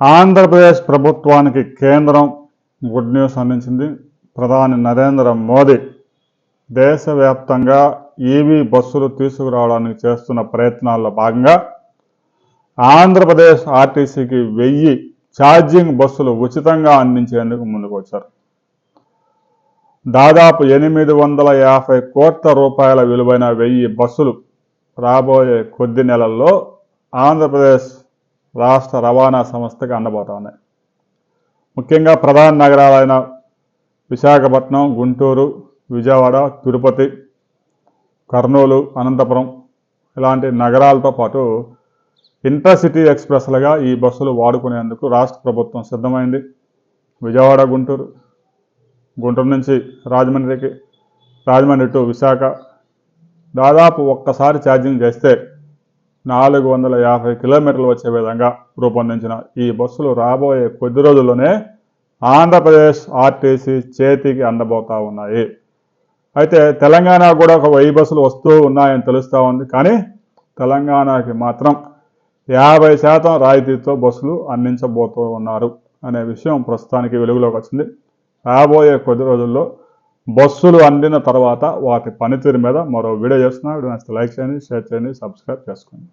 ఆంధ్రప్రదేశ్ ప్రభుత్వానికి కేంద్రం good news అందించింది. ప్రధాని నరేంద్ర మోదీ దేశవ్యాప్తంగా ఈవీ బస్సులు తీసుకురావడానికి చేస్తున్న ప్రయత్నాల్లో భాగంగా ఆంధ్రప్రదేశ్ ఆర్టీసీకి వెయ్యి ఛార్జింగ్ బస్సులు ఉచితంగా అందించేందుకు ముందుకు వచ్చారు దాదాపు ఎనిమిది వందల యాభై కోట్ల రూపాయల విలువైన వెయ్యి బస్సులు రాబోయే కొద్ది నెలల్లో ఆంధ్రప్రదేశ్ రాష్ట్ర రవాణా సంస్థకి అందబోతా ఉన్నాయి. ముఖ్యంగా ప్రధాన నగరాలైన విశాఖపట్నం గుంటూరు విజయవాడ తిరుపతి కర్నూలు అనంతపురం ఇలాంటి నగరాలతో పాటు ఇంటర్సిటీ ఎక్స్ప్రెస్లుగా ఈ బస్సులు వాడుకునేందుకు రాష్ట్ర ప్రభుత్వం సిద్ధమైంది. విజయవాడ గుంటూరు గుంటూరు నుంచి రాజమండ్రికి రాజమండ్రి టు విశాఖ దాదాపు ఒక్కసారి ఛార్జింగ్ చేస్తే నాలుగు వందల యాభై కిలోమీటర్లు వచ్చే విధంగా రూపొందించిన ఈ బస్సులు రాబోయే కొద్ది రోజుల్లోనే ఆంధ్రప్రదేశ్ ఆర్టీసీ చేతికి అందబోతా ఉన్నాయి. అయితే తెలంగాణ కూడా ఒక వెయ్యి బస్సులు వస్తూ ఉన్నాయని తెలుస్తూ ఉంది. కానీ తెలంగాణకి మాత్రం యాభై శాతం రాయితీతో బస్సులు అందించబోతూ ఉన్నారు అనే విషయం ప్రస్తుతానికి వెలుగులోకి వచ్చింది. రాబోయే కొద్ది రోజుల్లో బస్సులు అందిన తర్వాత వాటి పనితీరు మీద మరో వీడియో చేస్తున్నా. వీడియో నచ్చితే లైక్ చేయండి షేర్ చేయండి సబ్స్క్రైబ్ చేసుకోండి.